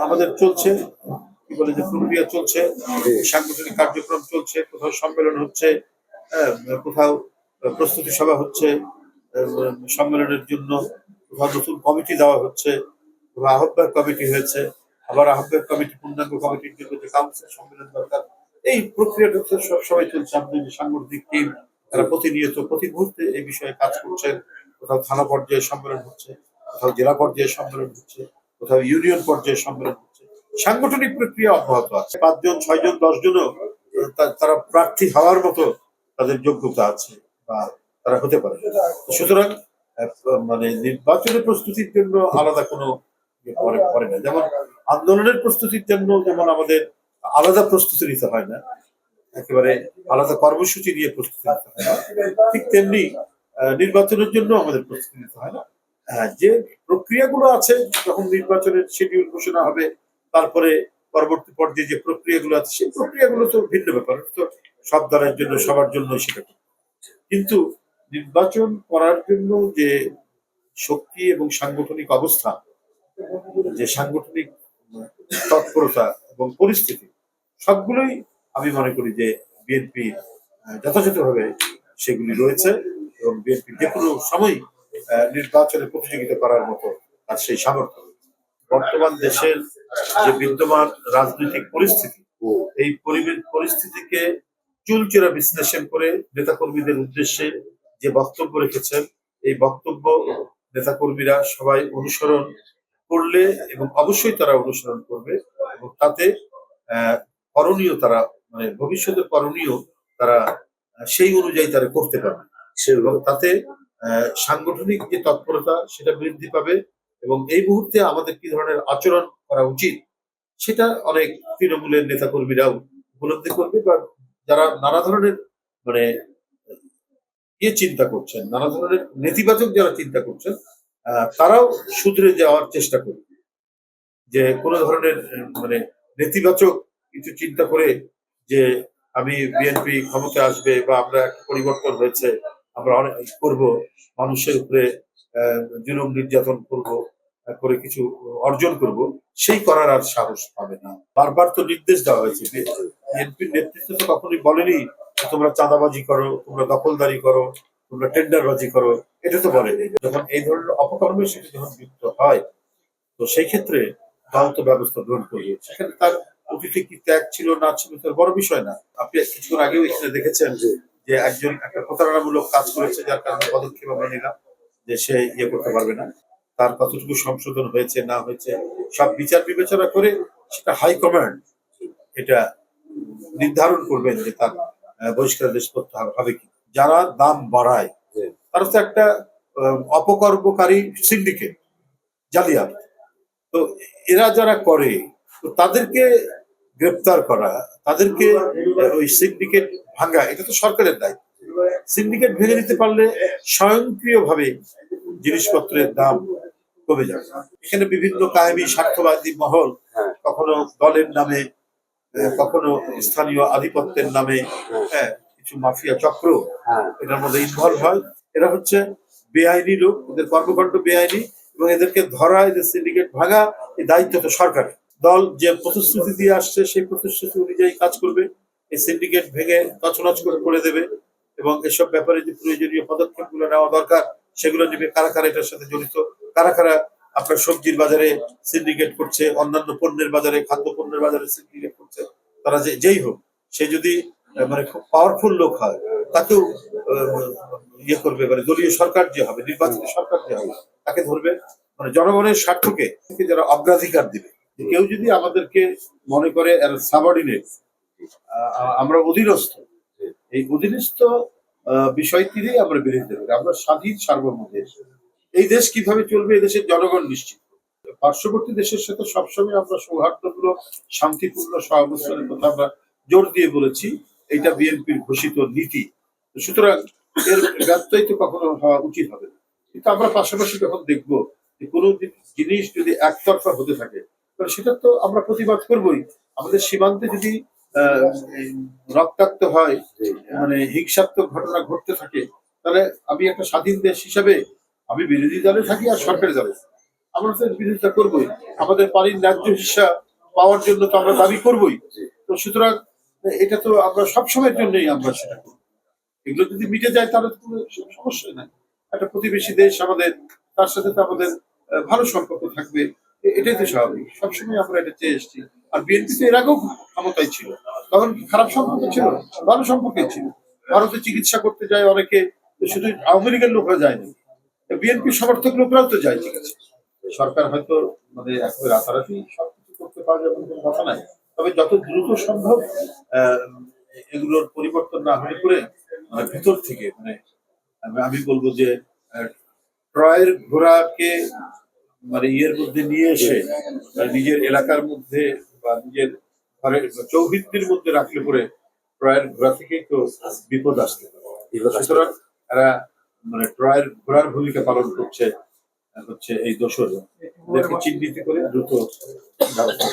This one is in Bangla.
আমাদের চলছে কি বলে যে প্রক্রিয়া চলছে সাংগঠনিক কার্যক্রম চলছে কোথাও সম্মেলন হচ্ছে হ্যাঁ, কোথাও প্রস্তুতি সভা হচ্ছে সম্মেলনের জন্য কোথাও নতুন কমিটি দেওয়া হচ্ছে কোথাও আহ্বায়ক কমিটি হয়েছে আবার আহ্বায়ক কমিটি পূর্ণাঙ্গ কমিটির জন্য যে কাউন্সিল সম্মেলন দরকার এই প্রক্রিয়াটা সবসময় চলছে আমাদের যে সাংগঠনিক টিম তারা প্রতিনিয়ত প্রতি মুহূর্তে এই বিষয়ে কাজ করছেন কোথাও থানা পর্যায়ে সম্মেলন হচ্ছে কোথাও জেলা পর্যায়ে সম্মেলন হচ্ছে কোথাও ইউনিয়ন পর্যায়ে সম্মেলন হচ্ছে। সাংগঠনিক প্রক্রিয়া অব্যাহত আছে। পাঁচজন, ছয়জন, দশজনও তারা প্রার্থী হওয়ার মতো তাদের যোগ্যতা আছে বা তারা হতে পারে। সুতরাং মানে নির্বাচনের প্রস্তুতির জন্য আলাদা কোনো ইয়ে পরে পরে না। যেমন আন্দোলনের প্রস্তুতির জন্য যেমন আমাদের আলাদা প্রস্তুতি নিতে হয় না, একেবারে আলাদা কর্মসূচি নিয়ে প্রস্তুতি নিতে হয় না। ঠিক তেমনি নির্বাচনের জন্য আমাদের প্রস্তুতি নিতে হয় না। যে প্রক্রিয়াগুলো আছে, যখন নির্বাচনের শিডিউল ঘোষণা হবে, তারপরে পরবর্তী পর্যায়ে যে প্রক্রিয়াগুলো আছে, সেই প্রক্রিয়াগুলো তো ভিন্ন ব্যাপার। তো সব দলের জন্য, সবার জন্য সেটা। কিন্তু নির্বাচন করার জন্য যে শক্তি এবং সাংগঠনিক অবস্থা, যে সাংগঠনিক তৎপরতা এবং পরিস্থিতি, সবগুলোই আমি মনে করি যে বিএনপি যথাযথভাবে সেগুলি রয়েছে এবং বিএনপি যে কোনো সময় নির্বাচনে প্রতিযোগিতা করার মতো তার সেই সামর্থ্য বর্তমান দেশের যে বিদ্যমান রাজনৈতিক পরিস্থিতি, এই পরিস্থিতিকে চুলচেরা বিশ্লেষণ করে নেতাকর্মীদের উদ্দেশ্যে যে বক্তব্য রেখেছেন, এই বক্তব্য নেতাকর্মীরা সবাই অনুসরণ করলে এবং অবশ্যই তারা অনুসরণ করবে এবং তাতে করণীয় তারা মানে ভবিষ্যতে করণীয় তারা সেই অনুযায়ী তারা করতে পারবে। এবং তাতে সাংগঠনিক যে তৎপরতা, সেটা বৃদ্ধি পাবে এবং এই মুহূর্তে আমাদের কি ধরনের আচরণ করা উচিত, সেটা অনেক তৃণমূলের নেতাকর্মীরাও উপলব্ধি করবে বা যারা নানা ধরনের মানে ইয়ে চিন্তা করছেন, নানা ধরনের নেতিবাচক যারা চিন্তা করছেন তারাও শুধরে যাওয়ার চেষ্টা করবে। যে কোনো ধরনের মানে নেতিবাচক কিছু চিন্তা করে যে আমি বিএনপি ক্ষমতা আসবে বা আমরা একটা পরিবর্তন হয়েছে আমরা অনেক করব। মানুষের উপরে জুলুম নির্যাতন করব করে কিছু অর্জন করব, সেই করার আর সাহস পাবে না। বারবার তো নির্দেশ দেওয়া হয়েছে বিএনপির নেতৃত্ব তো কখনোই বলেনি তোমরা চাঁদাবাজি করো, তোমরা দখলদারি করো, তোমরা টেন্ডারবাজি করো, এটা তো বলেনি। যখন এই ধরনের অপকর্মের সাথে যখন যুক্ত হয়, তো সেই ক্ষেত্রে দল তো ব্যবস্থা গ্রহণ করবে সেখানে তার অতিথি কি ত্যাগ ছিল না ছিল তার বড় বিষয় না। আপনি কিছুক্ষণ আগেও এখানে দেখেছেন যে যে একজন একটা প্রতারণামূলক কাজ করেছে যার কারণে পদক্ষেপ আমরা নিলাম যে সে ইয়ে করতে পারবে না। তার কতটুকু সংশোধন হয়েছে না হয়েছে সব বিচার বিবেচনা করে সেটা হাইকমান্ড এটা নির্ধারণ করবেন যে তার বহিষ্কার দেশ করতে হবে কি। যারা দাম বাড়ায়। তারা তো একটা অপকর্মকারী সিন্ডিকেট জালিয়াত। তো এরা যারা করে তো তাদেরকে গ্রেপ্তার করা তাদেরকে ওই সিন্ডিকেট ভাঙা এটা তো সরকারের দায়িত্ব। সিন্ডিকেট ভেঙে দিতে পারলে স্বয়ংক্রিয়ভাবে জিনিসপত্রের দাম কমে যাবে। এখানে বিভিন্ন কাহিনী স্বার্থবাদী মহল হ্যাঁ। কখনো দলের নামে কখনো স্থানীয় আধিপত্যের নামে হ্যাঁ। কিছু মাফিয়া চক্র হ্যাঁ। এটার মধ্যে ইনভলভ হয়। এরা হচ্ছে বেআইনি লোক ওদের কর্মকাণ্ড বেআইনি এবং এদেরকে ধরা এদের সিন্ডিকেট ভাঙা এই দায়িত্ব তো সরকারের। দল যে প্রতিশ্রুতি দিয়ে আসছে, সেই প্রতিশ্রুতি অনুযায়ী কাজ করবে। এই সিন্ডিকেট ভেঙে তছনছ করে করে দেবে এবং এসব ব্যাপারে যে প্রয়োজনীয় পদক্ষেপগুলো নেওয়া দরকার, সেগুলো নেবে কারা কারা এটার সাথে জড়িত? কারা কারা আপনার সবজির বাজারে সিন্ডিকেট করছে, অন্যান্য পণ্যের বাজারে, খাদ্য পণ্যের বাজারে সিন্ডিকেট করছে, তারা যে যেই হোক, সে যদি মানে খুব পাওয়ারফুল লোক হয়, তাকেও ইয়ে করবে মানে দলীয় সরকার যে হবে, নির্বাচিত সরকার যে হবে, তাকে ধরবে। মানে জনগণের স্বার্থকে, যারা অগ্রাধিকার দিবে কেউ যদি আমাদেরকে মনে করে সাবঅর্ডিনেট আমরা অধীনস্থ, এই অধীনস্থ বিষয়টিরই আমরা বিরোধিতা করি। আমরা স্বাধীন, সার্বভৌম দেশ। এই দেশ কীভাবে চলবে, এই দেশের জনগণ নিশ্চিত পার্শ্ববর্তী দেশের সাথে সবসময় আমরা সৌহার্দ্যপূর্ণ, শান্তিপূর্ণ, সহাবস্থানের কথা আমরা জোর দিয়ে বলেছি। এটা বিএনপির ঘোষিত নীতি। সুতরাং এর ব্যত্যয় তো কখনো হওয়া উচিত হবে না। কিন্তু আমরা পাশাপাশি যখন দেখব কোনো জিনিস যদি একতরফা হতে থাকে সেটা তো আমরা প্রতিবাদ করবই। আমাদের সীমান্তে যদি রক্তাক্ত হয় মানে হিংসাত্মক ঘটনা ঘটতে থাকে, তাহলে আমি একটা স্বাধীন দেশ হিসাবে আমি বিরোধী দলে থাকি আর সরকারি দলে। আমরা তো বিরোধিতা করবোই। আমাদের পানির ন্যায্য হিসা পাওয়ার জন্য তো আমরা দাবি করবোই। তো সুতরাং, এটা তো আমরা সবসময়ের জন্যই আমরা সেটা করব এগুলো যদি মিটে যায়, তাহলে কোনো সমস্যা নাই। একটা প্রতিবেশী দেশ আমাদের, তার সাথে তো আমাদের ভালো সম্পর্ক থাকবে। এটাই তো স্বাভাবিক। সবসময় আমরা এটা চেয়ে এসেছি। আর বিএনপি তো এর আগেও ক্ষমতায় ছিল। তখন খারাপ সম্পর্ক ছিল, ভালো সম্পর্কে ছিল। ভারতে চিকিৎসা করতে যায় অনেকে শুধু আওয়ামী লীগের লোকরা যায়নি। বিএনপি সমর্থক লোকরাও তো যায় আছে সরকার হয়তো মানে একেবারে রাতারাতি সবকিছু করতে পারবে এমন কোনো কথা নাই। তবে যত দ্রুত সম্ভব এগুলোর পরিবর্তন না হলে করে মানে ভিতর থেকে মানে আমি- বলব যে ট্রয়ের ঘোড়াকে মানে ইয়ের মধ্যে নিয়ে এসে মানে নিজের এলাকার মধ্যে বা নিজের ঘরের চৌভিত্তির মধ্যে রাখলে পরে ট্রয়ের ঘোড়া থেকে তো বিপদ আসতে পারে। সুতরাং এরা মানে ট্রয়ের ঘোড়ার ভূমিকা পালন করছে হচ্ছে এই দোষর চিহ্নিত করে দ্রুত ব্যবস্থা